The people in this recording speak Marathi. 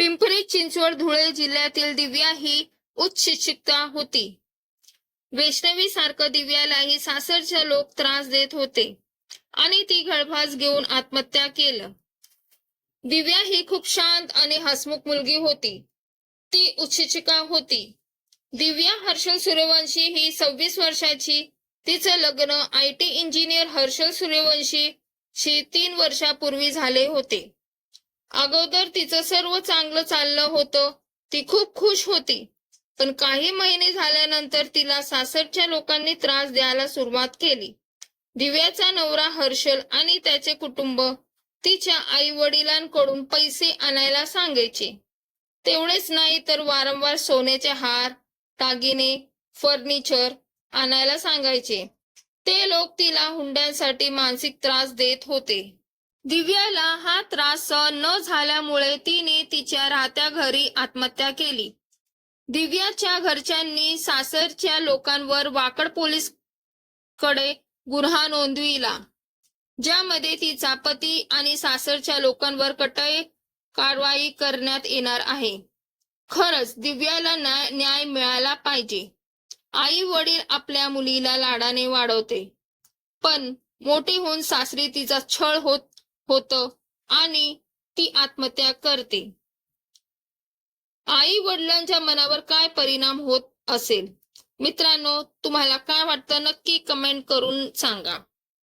पिंपरी चिंचवड धुळे जिल्ह्यातील दिव्या ही उच्च शिक्षिका होती. वैष्णवी सारखं दिव्यालाही सासरच्या लोक त्रास देत होते आणि ती गळफास घेऊन आत्महत्या केलं. दिव्या ही खूप शांत आणि हसमुख मुलगी होती. ती उच्च होती. दिव्या हर्षल सूर्यवंशी ही सव्वीस वर्षाची तिचं लग्न I T engineer Harshal Suryavanshi शी तीन वर्षापूर्वी झाले होते. अगोदर तिचं सर्व चांगलं चाललं होतं. ती खूप खुश होती. पण काही महिने झाल्यानंतर तिला सासरच्या लोकांनी त्रास द्यायला सुरुवात केली. दिव्याचा नवरा हर्षल आणि त्याचे कुटुंब तिच्या आई वडिलांकडून पैसे आणायला सांगायचे. तेवढेच नाही तर वारंवार सोन्याचे हार दागिने फर्निचर आणायला सांगायचे. ते लोक तिला हुंड्यांसाठी मानसिक त्रास देत होते. दिव्याला हा त्रास सहन न झाल्यामुळे तिने तिच्या राहत्या घरी आत्महत्या केली. दिव्याच्या घरच्यांनी सासरच्या लोकांवर वाकड पोलीसकडे गुन्हा नोंदविला ज्यामध्ये तिचा पती आणि सासरच्या लोकांवर कटय कारवाई करण्यात येणार आहे. खरंच दिव्याला न्याय न्याय मिळाला पाहिजे. आई वडील आपल्या मुलीला लाडाने वाढवते पण मोठी होऊन सासरी तिचा छळ होत होत आणि ती आत्महत्या करते. आई वडिलांच्या मनावर काय परिणाम होत असेल? मित्रांनो तुम्हाला काय वाटतं? नक्की कमेंट करून सांगा.